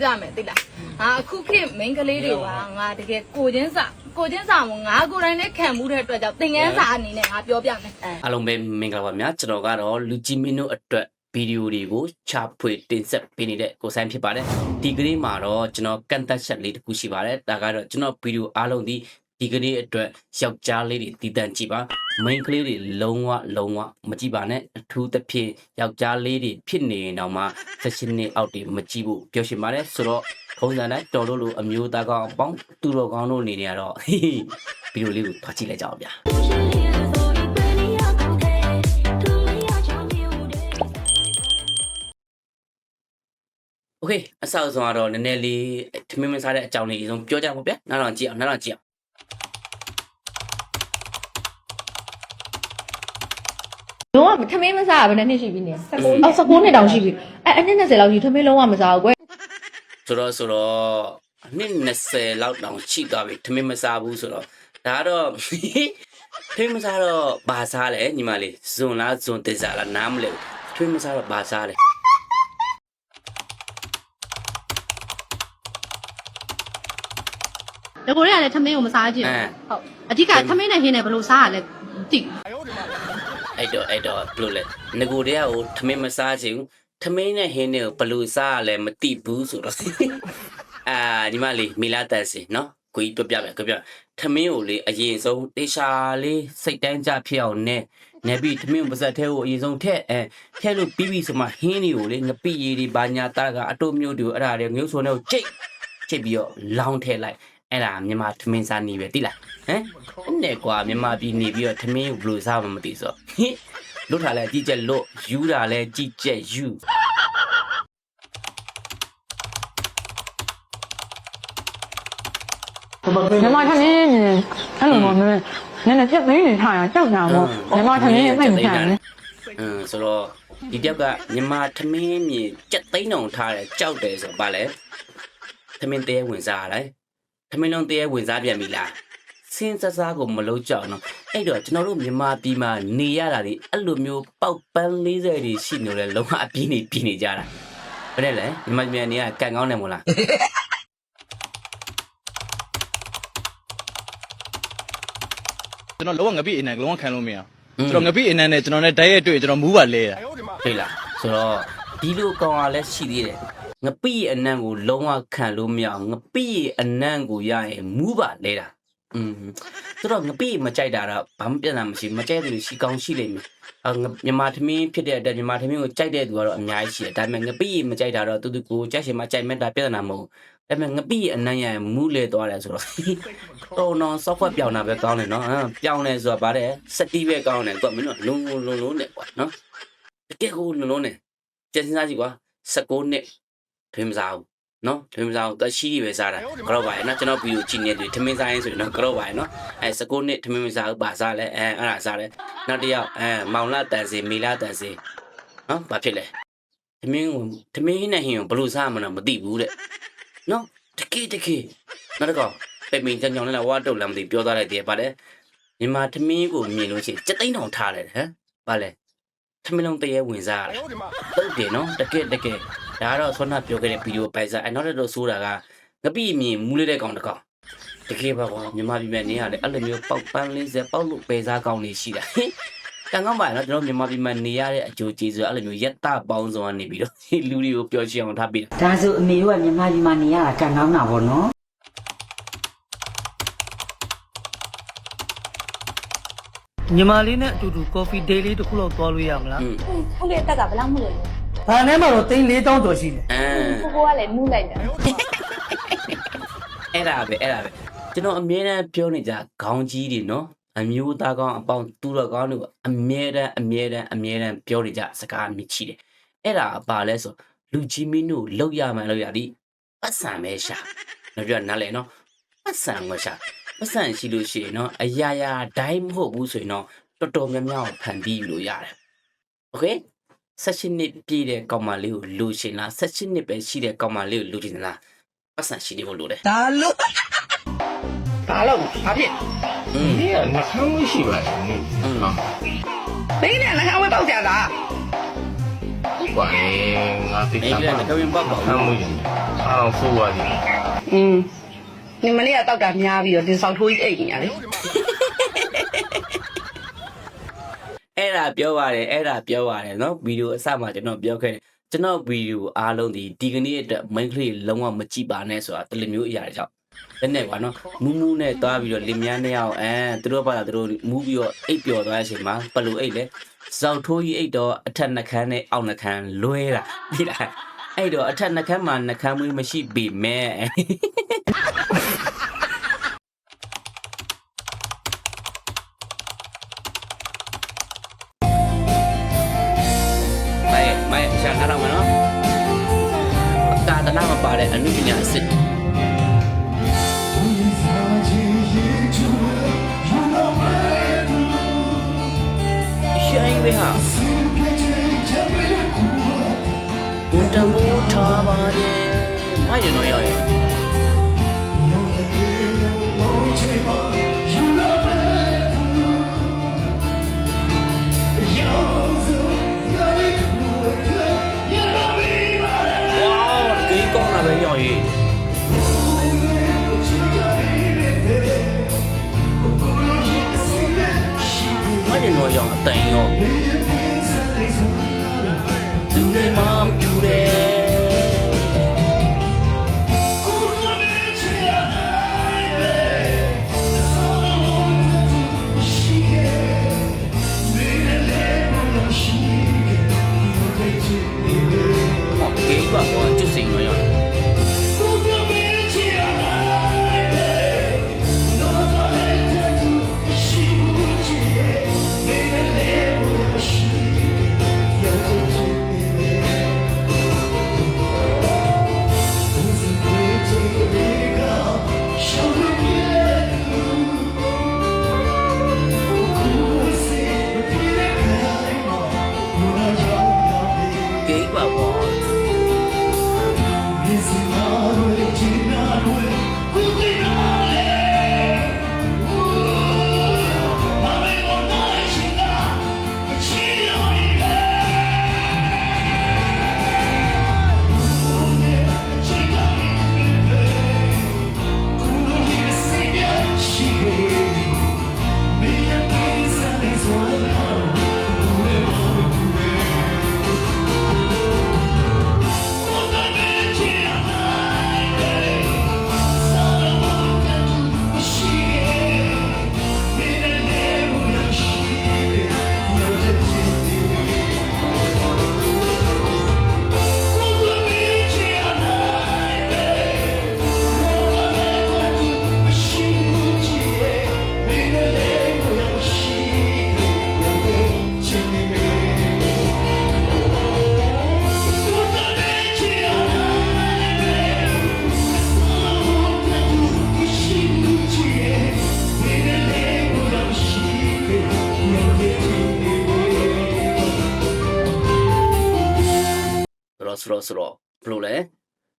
ကြမယ်သိလားဟာအခုခေတ် main ကလေးတွေကငါတကယ်ကိုချင်းစာကိုချင်းစာမငါကိုယ်တိုင်နဲ့ခံမှုတဲ့အတွက်ကြောင့်သင်ငန်းစာအနေနဲ့ငါပြောပြမယ်အားလုံးပဲမင်္ဂလာပါများကျွန်တော်ကတော့လူကြီးမင်းတို့အတွက်ဗီဒီယိုတွေကိုချဖွေတင်ဆက်ပေးနေတဲ့ကိုဆိုင်ဖြစ်ပါတယ်ဒီကနေ့မှာတော့ကျွန်တော်ကန်တက်ချက်လေးတစ်ခုရှိပါတယ်ဒါကတော့ကျွန်တော်ဗီဒီယိုအားလုံးဒီဒီကနေ့အတွက်ယောက်ျားလေးတွေတည်တံ့ကြည့်ပါ main ကလေးတွေလုံးဝလုံးဝမကြည့်ပါနဲ့အထူးသဖြင့်ယောက်ျားလေးတွေဖြစ်နေရင်တော့မှ16နှစ်အောက်တွေမကြည့်ဖို့ပြောရှင်ပါတယ်ဆိုတော့ထုံးစံတိုင်းတော်လို့လို့အမျိုးသားကောင်အပေါင်းသူတော်ကောင်းတို့အနေနဲ့ကတော့ဗီဒီယိုလေးကိုဖတ်ကြည့်လိုက်ကြအောင်ဗျာ โอเคအဆောက်အဆုံးကတော့နည်းနည်းလေးထမင်းမစားတဲ့အကြောင်းလေးအဆုံးပြောကြပါဗျာနောက်တော့ကြည့်အောင်နောက်တော့ကြည့်အောင် လုံးဝထမင်းမစားရဘယ်နှစ်နှစ်ရှိပြီနေ19အော်19နှစ်တောင်ရှိပြီအဲအနှစ်20လောက်ရှိထမင်းလုံးဝမစားဘူးကွယ်ဆိုတော့ဆိုတော့အနှစ်20လောက်တောင်ရှိသွားပြီထမင်းမစားဘူးဆိုတော့ဒါကတော့ထမင်းမစားတော့ဘာစားလဲညီမလေးဇွန်လားဇွန်တစ်စားလားနားမလဲထမင်းမစားတော့ဘာစားလဲတကူတွေကလည်းထမင်းကိုမစားကြည့်ဘူးဟုတ်အဓိကထမင်းနဲ့ဟင်းနဲ့ဘယ်လိုစားရလဲသိ အဲ့တော့အဲ့တော့ဘယ်လိုလဲငကိုတရားကိုထမင်းမစားချင်ဘူးထမင်းနဲ့ဟင်းနဲ့ကိုဘယ်လိုစားရလဲမသိဘူးဆိုတော့အာညီမလေးမီလာတန်စင်နော်ကိုကြီးပြပြမယ်ပြပြထမင်းကိုလေအရင်ဆုံးတေချာလေးစိတ်တန်းကြဖြစ်အောင်နဲ့နေပြီးထမင်းကိုပါစက်ထဲကိုအရင်ဆုံးထည့်အဲထည့်လို့ပြီးပြီဆိုမှဟင်းတွေကိုလေငပိရည်တွေဘာညာတာကအတုမျိုးတွေကိုအဲ့ဒါတွေငုပ်ဆိုးနေကိုချိတ်ချိတ်ပြီးတော့လောင်းထည့်လိုက် အဲ့ဒါမြန်မာထမင်းစားနေပဲတိလားဟမ်အဲ့နဲ့ကွာမြန်မာပြည်နေပြီးတော့ထမင်းကိုဘယ်လိုစားမှမသိဆိုတော့ဟင်လွတ်ထားလဲကြည့်ချက်လွတ်ယူတာလဲကြည့်ချက်ယူမြန်မာထမင်းအဲ့လိုမျိုးနည်းနည်းချက်သိနေထားရကြောက်တာပေါ့မြန်မာထမင်းသိမခံဘူးอืมဆိုတော့ဒီတယောက်ကမြန်မာထမင်းမြေကြက်သိန်းအောင်ထားတယ်ကြောက်တယ်ဆိုတော့ဗာလဲထမင်းတဲဝင်စားရတယ် ထမင်းလုံးတဲဝင်စားပြန်ပြီလားစင်းစစားကိုမလုံးကြောက်နော်အဲ့တော့ကျွန်တော်တို့မြန်မာပြည်မှာနေရတာဒီအဲ့လိုမျိုးပေါက်ပန်း40တွေရှိနေတယ်လုံးဝအပြင်းနေပြင်းနေကြတာဘယ်နဲ့လဲမြန်မာပြည်နေရကန်ကောင်းတယ်မို့လားကျွန်တော်လုံးဝငပိအနံလုံးဝခံလို့မရဘူးကျွန်တော်ငပိအနံနဲ့ကျွန်တော်နဲ့တိုက်ရိုက်တွေ့ကျွန်တော်မူးပါလဲတာတွေ့လားဆိုတော့ဒီလိုကောင်ကလည်းရှိသေးတယ် ငပိအနံ့ကိုလုံးဝခံလို့မရအောင်ငပိအနံ့ကိုရရင်မူးပါလဲတာอืมဆိုတော့ငပိမကြိုက်တာတော့ဘာမှပြန်တာမရှိဘူးမကြိုက်တဲ့လူရှိကောင်းရှိလိမ့်မယ်အာငမြန်မာသမင်းဖြစ်တဲ့အတွက်မြန်မာသမင်းကိုကြိုက်တဲ့သူကတော့အများကြီးရှိတယ်ဒါပေမဲ့ငပိမကြိုက်တာတော့တူတူကိုကြိုက်ရှင်မကြိုက်မဲ့တာပြဿနာမဟုတ်ဘူးဒါပေမဲ့ငပိအနံ့ရရင်မူးလေသွားတယ်ဆိုတော့တော်တော် software ပြောင်းတာပဲကောင်းတယ်နော်ဟမ်ပြောင်းလဲဆိုတာဗါတဲ့စက်တီးပဲကောင်းတယ်ကွာမင်းတို့လုံလုံလုံလုံနဲ့ကွာနော်တကယ်ကိုလုံးလုံးနဲ့ကျန်စင်စားကြည့်ကွာ16နှစ် ထွေးမစားဘူးနော်ထွေးမစားဘူးတရှိတွေပဲစားတာကတော့ပါရဲ့နော်ကျွန်တော်ဗီဒီယိုကြည့်နေတယ်ထမင်းစားရင်ဆိုရင်တော့ကတော့ပါရဲ့နော်အဲ16နှစ်ထမင်းမစားဘူးပါစားလဲအဲအဲ့ဒါစားတယ်နောက်တစ်ယောက်အဲမောင်လာတန်စီမီလာတန်စီနော်ဘာဖြစ်လဲထမင်းကိုထမင်းနဲ့ဟင်းကိုဘယ်လိုစားမှန်းမသိဘူးတဲ့နော်တကယ်တကယ်နောက်တစ်ခေါက်ပေမင်းကြောင်ကြောင်နဲ့ဝါတုတ်လည်းမသိပြောသားလိုက်တယ်ဗါလဲမြန်မာထမင်းကိုမြင်လို့ရှိရင်စက်သိန်းတောင်ထားတယ်ဟမ်ဗါလဲထမင်းလုံးတရေဝင်စားရတယ်ဟုတ်တယ်နော်တကယ်တကယ် ဒါကတော့ဆွမ်းနာပြောခဲ့တဲ့ဗီဒီယိုပိုင်စားအဲ့နောက်တစ်တော့ဆိုတာကငပိအမြင်မူးလေးတဲ့ကောင်တစ်ကောင်တကယ်ပါကွာမြန်မာပြည်မှာနေရတယ်အဲ့လိုမျိုးပေါက်ပန်းလေးစက်ပေါက်လို့ပဲစားကောင်းနေရှိတာဟင်တန်ကောင်းပါနော်ကျွန်တော်မြန်မာပြည်မှာနေရတဲ့အကျိုးကျေးဇူးအဲ့လိုမျိုးရက်တပေါင်းစုံကနေပြီးတော့လူတွေကိုပျော်ရွှင်အောင်ထားပေးတာဒါဆိုအမေတို့ကမြန်မာပြည်မှာနေရတာကန်ကောင်းတာပေါ့နော်ညီမလေးနဲ့အတူတူ coffee day လေးတစ်ခုလောက်သွားလို့ရမလားอืมဟုတ်လေတက်ကဘယ်လောက်မှုလဲ။ ဘာနဲ့မှတော့သိန်း4000ကျော်ရှိတယ် အမ် ကိုကိုကလည်းမှုလိုက်တာ အဲ့ဒါပဲအဲ့ဒါပဲကျွန်တော်အမြဲတမ်းပြောနေကြခေါင်းကြီးတွေနော်အမျိုးသားကောင်းအပေါင်းသူတော်ကောင်းတွေကိုအမြဲတမ်းအမြဲတမ်းအမြဲတမ်းပြောနေကြစကားအမြင့်ရှိတယ်အဲ့ဒါဘာလဲဆိုလူကြီးမင်းတို့လောက်ရမှန်လောက်ရသည်ပတ်စံပဲရှာနောက်ပြနားလဲနော်ပတ်စံကိုရှာပတ်စံရှိလို့ရှိရင်နော်အရာရာဒိုင်းမဟုတ်ဘူးဆိုရင်တော့တော်တော်များများကိုဖန်ပြီးလို့ရတယ်โอเค 16နှစ်ပြည့်တဲ့ကောင်မလေးကိုလူချင်လား16နှစ်ပဲရှိတဲ့ကောင်မလေးကိုလူချင်လားပတ်စံရှိနေဖို့လိုတယ်ဒါလို့ဒါလို့ဘာဖြစ်อืมเนี่ยနှာခေါင်းရှိပါလားอืมနေနဲ့နှာခေါင်းပဲပေါက်ကြတာกว่าငါသိတာပါအဲ့ဒါကဝင်ပတ်ပါနှာမွေးတယ်အော်ဖူပါဒီอืมဒီမနေ့ကတောက်တာများပြီးတော့ဒီဆောင်ထိုးကြီးအိတ်နေရတယ် အဲ့ဒါပြောပါတယ်အဲ့ဒါပြောပါတယ်နော်ဗီဒီယိုအစမှာကျွန်တော်ပြောခဲ့တယ်ကျွန်တော်ဗီဒီယိုအားလုံးဒီဒီကနေ့အတွက် main clip လုံးဝမကြည့်ပါနဲ့ဆိုတာတလူမျိုးအရာတွေကြောင့်လက်နဲ့ပါနော်မူးမူးနဲ့တွားပြီးတော့လင်မြန်းနဲ့အောင်အဲသူတို့ဘာသာသူတို့မူးပြီးတော့အိပ်ပျော်သွားတဲ့အချိန်မှာဘလူအိပ်လဲဇောက်ထိုးကြီးအိပ်တော့အထက်နှခမ်းနဲ့အောက်နှခမ်းလွဲတာဒီလားအဲ့တော့အထက်နှခမ်းမှာနှခမ်းမွေးမရှိပေမဲ့ နာမပါတဲ့အနုပညာအစစ်ရှိုင်းဝေဟာဘုဒ္ဓဘုထားပါရဲ့မိုင်ရနော်ရောက်ရဲ့ ဆိုတော့ဆိုတော့ဆိုတော့ဘယ်လိုလဲ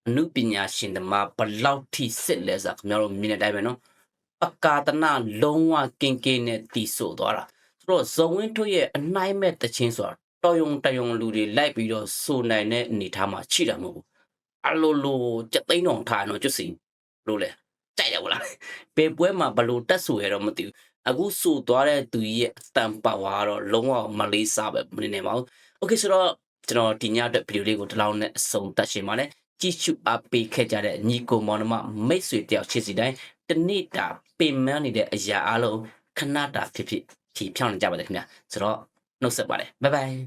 အနုပညာရှင်သမားဘယ်လောက်ထိစစ်လဲဆိုတာခင်ဗျားတို့မြင်တဲ့အတိုင်းပဲနော်အကာတနာလုံးဝကင်ကင်နဲ့တီဆိုသွားတာဆိုတော့ဇော်ဝင်းထွတ်ရဲ့အနိုင်မဲ့တခြင်းဆိုတာတော်ယုံတယုံလူတွေလိုက်ပြီးတော့ဆိုနိုင်တဲ့အနေထားမှာချိတာမဟုတ်ဘူးအလိုလိုကြက်သိန်းတော်ထားတော့ကျွတ်စီဘယ်လိုလဲကြိုက်တယ်ဗလားဘယ်ပွဲမှာဘယ်လိုတက်ဆိုရတော့မသိဘူးအခုဆိုသွားတဲ့သူကြီးရဲ့အတန်ပါဝါကတော့လုံးဝမလေးစားပဲမနေနိုင်ပါဘူးโอเคဆိုတော့ ကျွန်တော်ဒီညအတွက်ဗီဒီယိုလေးကိုဒီလောက်နဲ့အဆုံးသတ်ရှင်ပါနဲ့ကြည့်ရှုအားပေးခဲ့ကြတဲ့ညီကိုမောင်နှမမိတ်ဆွေတယောက်ချစ်စီတိုင်းတနေ့တာပင်မနေတဲ့အရာအလုံးခဏတာဖြစ်ဖြစ်ဖြီဖြောင်းနေကြပါတယ်ခင်ဗျာဆိုတော့နှုတ်ဆက်ပါတယ်ဘိုင်ဘိုင်